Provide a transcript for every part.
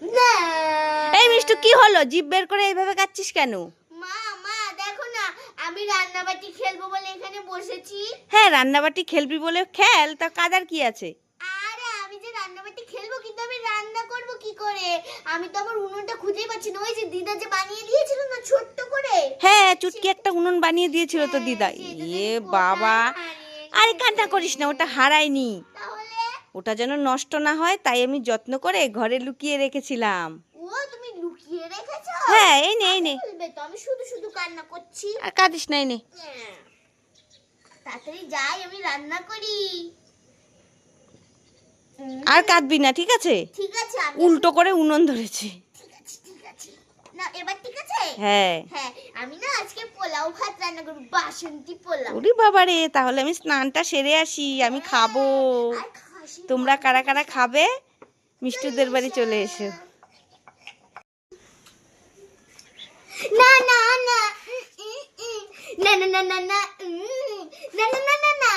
এই মিষ্টু কি হলো? জিভ বের করে এইভাবে কাচ্ছিস কেন? মা মা দেখো না আমি রান্নাবাটি খেলব বলে এখানে বসেছি। হ্যাঁ রান্নাবাটি খেলবি বলে খেল তা কাদার কি আছে? আরে আমি যে রান্নাবাটি খেলব কিন্তু আমি রান্না করব কি করে? আমি তো আমার উনুনটা খুঁজেই পাচ্ছি না। ওই যে দিদা যে বানিয়ে দিয়েছিল না ছোট্ট করে? হ্যাঁ চুটকি একটা উনুন বানিয়ে দিয়েছিল তো দিদা। হ্যাঁ, এ বাবা। আরে। কান্না করিস না ওটা হারায়নি। ওটা যেন নষ্ট না হয় তাই আমি যত্ন করে ঘরে লুকিয়ে রেখেছিলাম। হ্যাঁ এই নে এই নে। আমি শুধু শুধু কান্না করছি। আর কাঁদিস না এই নে। হ্যাঁ। তাড়াতাড়ি যাই আমি রান্না করি। আর কাঁদবি না ঠিক আছে? ঠিক আছে উল্টো করে উনুন ধরেছে। না এবার ঠিক আছে? হ্যাঁ। হ্যাঁ আমি না আজকে পোলাও ভাত রান্না করব বাসন্তী পোলাও। ওরে বাবা রে তাহলে আমি স্নানটা সেরে আসি আমি খাব। আর খাসির তোমরা কারা কারা খাবে মিষ্টুদের বাড়ি চলে এসো না না না। না না না না না না না না না না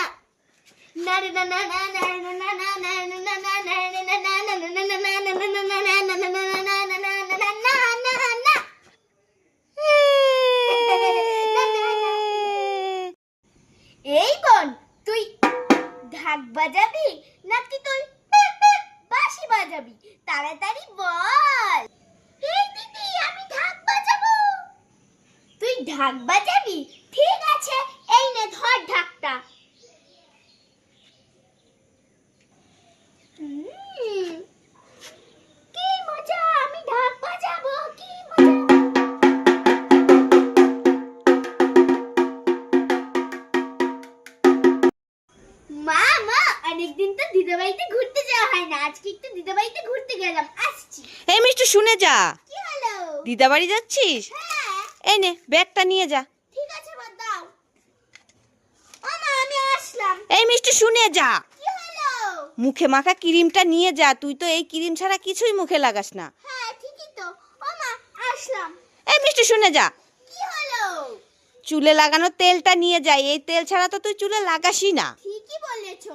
না না না না না না না না না ঢাক বাজাবি নাকি তুই বাঁশি বাজাবি? তাড়াতাড়ি বল। দিদি, আমি ঢাক বাজাবো। তুই ঢাক বাজাবি? ঠিক আছে, এই নে ধর ঢাকটা। অনেকদিন তো দিদাবাড়িতে ঘুরতে যাওয়া হয় না। আজকে একটু দিদাবাড়িতে ঘুরতে গেলাম। আসছি। এই মিষ্টু শুনে যা। কি হলো? দিদা বাড়ি যাচ্ছিস? হ্যাঁ। এই নে ব্যাগটা নিয়ে যা। ঠিক আছে মা দাও। ও মা আমি আসলাম। এই মিষ্টি শুনে যা। কি হলো? মুখে মাখা ক্রিমটা নিয়ে যা। তুই তো এই ক্রিম ছাড়া কিছুই মুখে লাগাস না। হ্যাঁ ঠিকই তো। ও মা আসলাম। এই মিষ্টি শুনে যা। কি হলো? চুলে লাগানো তেলটা নিয়ে যাই এই তেল ছাড়া তো তুই চুলে লাগাসই না। ঠিকই বলেছ।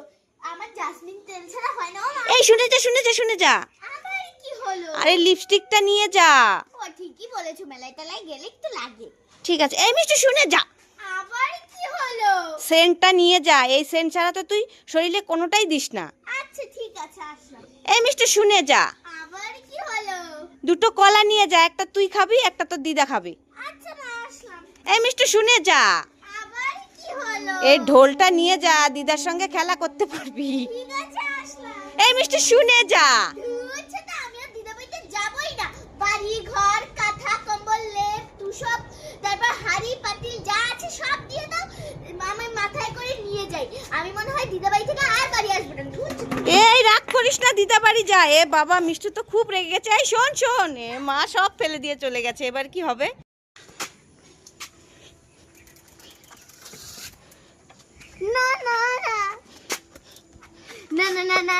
আমার জাসমিন তেল ছাড়া হয় না এই শুনে যা শুনে যা শুনে যা। আবার কি হলো? আরে লিপস্টিকটা নিয়ে যা। ও ঠিকই বলেছ মেলায় গেলে একটু লাগে। ঠিক আছে এই মিষ্টি শুনে যা। আবার কি হলো? সেন্টটা নিয়ে যা এই সেন্ট ছাড়া তো তুই শরীরে কোনোটাই দিস না। আচ্ছা ঠিক আছে আসলাম। এই মিষ্টি শুনে যা। আবার কি হলো? দুটো কলা নিয়ে যা একটা তুই খাবি একটা তোর দিদা খাবে। আচ্ছা মা আসলাম। এই মিষ্টি শুনে যা। এই ঢোলটা নিয়ে যা দিদার সঙ্গে খেলা করতে পারবি। এই মিষ্টি শুনে যা। এই রাগ করিস না দিদা বাড়ি যা। এ বাবা মিষ্টি তো খুব রেগে গেছে। এই শোন শোন। মা সব ফেলে দিয়ে চলে গেছে। এবার কি হবে?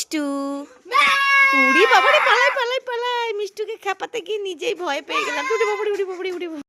মিষ্টু। উড়ি বাবারে পালাই পালাই পালাই। মিষ্টুকে খেপাতে গিয়ে নিজেই ভয় পেয়ে গেলাম। উড়ি বাবারে উড়ি বাবারে উড়ি।